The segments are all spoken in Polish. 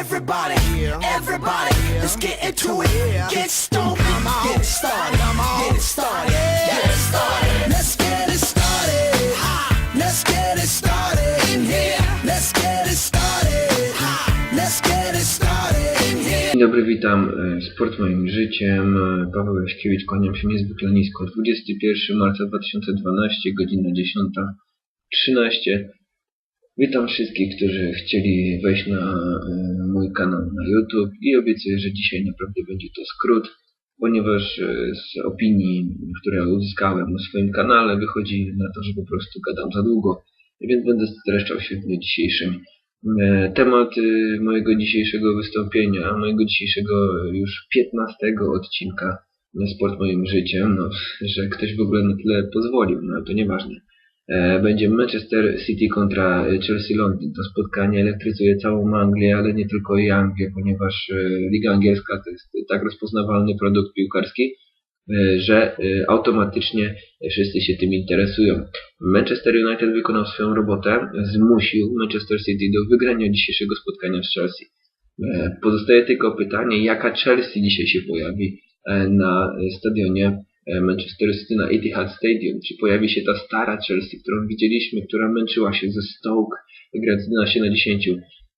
Everybody, everybody, let's get into it. Get stoned, get it started, get it started, get it started. Let's get it started. Let's get it started in here. Let's get it started. Let's get it started in here. Dzień dobry, witam. e, Sport moim życiem. E, Paweł Jaśkiewicz, kłaniam się niezwykle nisko. 21 marca 2012, godzina 10.13. Witam wszystkich, którzy chcieli wejść na e, mój kanał na YouTube i obiecuję, że dzisiaj naprawdę będzie to skrót, ponieważ e, z opinii, które uzyskałem na swoim kanale, wychodzi na to, że po prostu gadam za długo, więc będę streszczał się w dniu dzisiejszym. E, Temat y, mojego dzisiejszego wystąpienia, mojego dzisiejszego y, już 15 odcinka Sport Moim Życiem, no, że ktoś w ogóle na tyle pozwolił, no to nieważne. E, Będzie Manchester City kontra y, Chelsea Londyn. To spotkanie elektryzuje całą Anglię, ale nie tylko i Anglię, ponieważ y, Liga Angielska to jest tak rozpoznawalny produkt piłkarski, że automatycznie wszyscy się tym interesują. Manchester United wykonał swoją robotę, zmusił Manchester City do wygrania dzisiejszego spotkania z Chelsea. E, Pozostaje tylko pytanie, jaka Chelsea dzisiaj się pojawi e, na e, stadionie e, Manchester City na Etihad Stadium. Czy pojawi się ta stara Chelsea, którą widzieliśmy, która męczyła się ze Stoke, grając 11 na 10,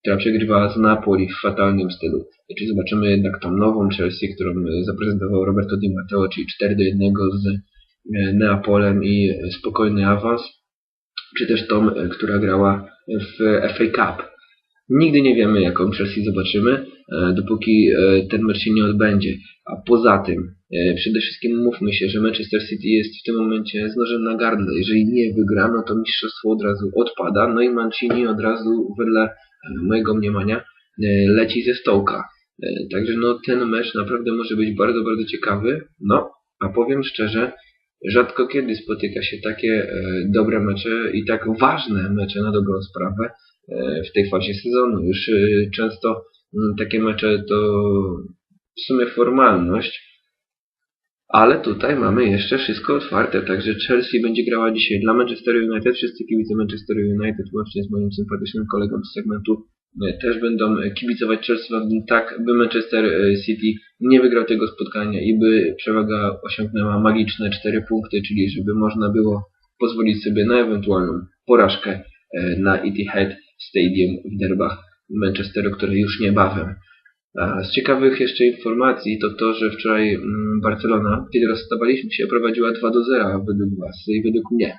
która przegrywała z Napoli w fatalnym stylu. Czy zobaczymy jednak tą nową Chelsea, którą e, zaprezentował Roberto Di Matteo, czyli 4 do 1 z e, Neapolem i e, spokojny awans, czy też tą, e, która grała w FA Cup. Nigdy nie wiemy, jaką Chelsea zobaczymy, e, dopóki e, ten mecz się nie odbędzie. A poza tym, e, przede wszystkim mówmy się, że Manchester City jest w tym momencie z nożem na gardle. Jeżeli nie wygra, no to mistrzostwo od razu odpada, no i Mancini od razu, wedle mojego mniemania, leci ze stołka. Także no ten mecz naprawdę może być bardzo, bardzo ciekawy. No, a powiem szczerze, rzadko kiedy spotyka się takie dobre mecze i tak ważne mecze na dobrą sprawę w tej fazie sezonu. Już e, często mm, takie mecze to w sumie formalność, ale tutaj mamy jeszcze wszystko otwarte, także Chelsea będzie grała dzisiaj dla Manchester United. Wszyscy kibice Manchester United, łącznie z moim sympatycznym kolegą z segmentu, e, też będą e, kibicować Chelsea tak, by Manchester e, City nie wygrał tego spotkania i by przewaga osiągnęła magiczne 4 punkty, czyli żeby można było pozwolić sobie na ewentualną porażkę e, na Etihad Stadium w derbach Manchesteru, które już niebawem. Z ciekawych jeszcze informacji to to, że wczoraj mm, Barcelona, kiedy rozstawaliśmy się, prowadziła 2 do 0 według Was i według mnie.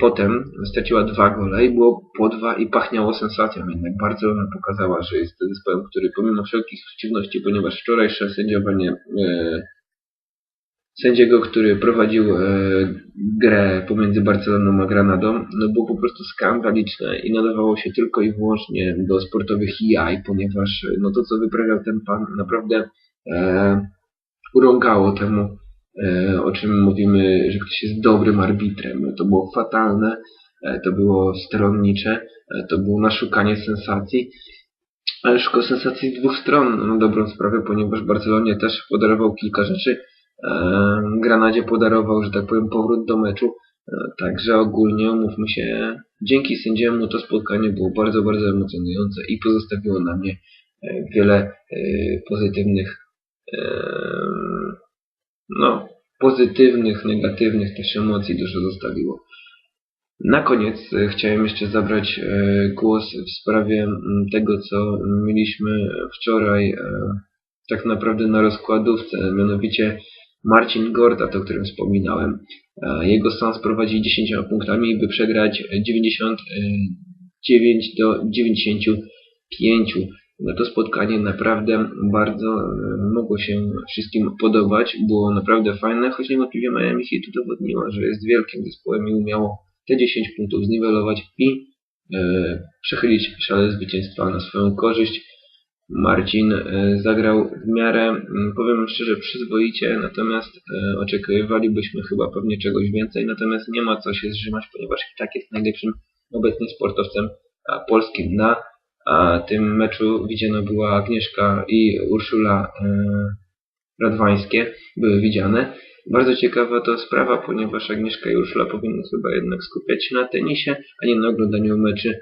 Potem straciła dwa gole i było po dwa i pachniało sensacją. Jednak Barcelona pokazała, że jest zespołem, który pomimo wszelkich przeciwności, ponieważ wczorajsze sędziowanie e, sędziego, który prowadził e, grę pomiędzy Barceloną a Granadą, no było po prostu skandaliczne i nadawało się tylko i wyłącznie do sportowych jaj, ponieważ no to, co wyprawiał ten pan, naprawdę e, urągało temu, e, o czym mówimy, że ktoś jest dobrym arbitrem. To było fatalne, e, to było stronnicze, e, to było naszukanie sensacji. Ale szukał sensacji z dwóch stron na dobrą sprawę, ponieważ Barcelonie też podarował kilka rzeczy. Granadzie podarował, że tak powiem, powrót do meczu. E, Także ogólnie, umówmy się, dzięki sędziemu to spotkanie było bardzo, bardzo emocjonujące i pozostawiło na mnie e, wiele e, pozytywnych, no, pozytywnych, negatywnych też emocji dużo zostawiło. Na koniec chciałem jeszcze zabrać głos w sprawie tego, co mieliśmy wczoraj tak naprawdę na rozkładówce, mianowicie Marcin Gortat, o którym wspominałem. E, Jego sąd prowadzi 10 punktami, by przegrać 99 do 95. No to spotkanie naprawdę bardzo e, mogło się wszystkim podobać. Było naprawdę fajne, choć niewątpliwie Miami Heat udowodniło, że jest wielkim zespołem i umiało te 10 punktów zniwelować i e, przechylić szale zwycięstwa na swoją korzyść. Marcin e, zagrał w miarę, mm, powiem szczerze, przyzwoicie, natomiast e, oczekiwalibyśmy chyba pewnie czegoś więcej, natomiast nie ma co się zrzymać, ponieważ i tak jest najlepszym obecnie sportowcem polskim. Na tym meczu widziana była Agnieszka i Urszula e, Radwańskie, były widziane. Bardzo ciekawa to sprawa, ponieważ Agnieszka i Urszula powinny chyba jednak skupiać się na tenisie, a nie na oglądaniu meczy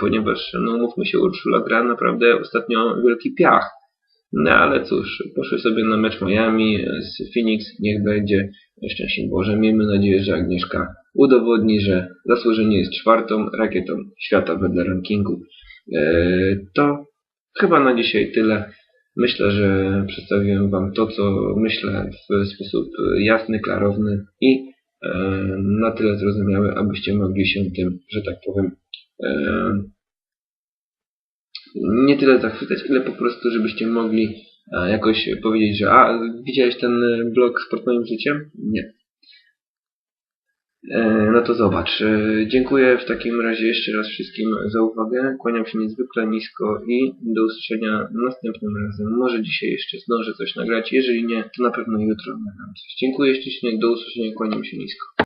ponieważ, no mówmy się, Urszula gra naprawdę ostatnio wielki piach. No ale cóż, poszły sobie na mecz Miami z Phoenix, niech będzie szczęście Boże. Miejmy nadzieję, że Agnieszka udowodni, że zasłużenie jest czwartą rakietą świata wedle rankingu. Eee, to chyba na dzisiaj tyle. Myślę, że przedstawiłem Wam to, co myślę w sposób jasny, klarowny i e, na tyle zrozumiały, abyście mogli się tym, że tak powiem, e, nie tyle zachwycać, ile po prostu, żebyście mogli e, jakoś powiedzieć, że a, widziałeś ten e, blog Sport Moim Życiem? Nie. E, No to zobacz. Dziękuję w takim razie jeszcze raz wszystkim za uwagę. Kłaniam się niezwykle nisko i do usłyszenia następnym razem. Może dzisiaj jeszcze zdążę coś nagrać. Jeżeli nie, to na pewno jutro nagram coś. Dziękuję ślicznie, do usłyszenia, kłaniam się nisko.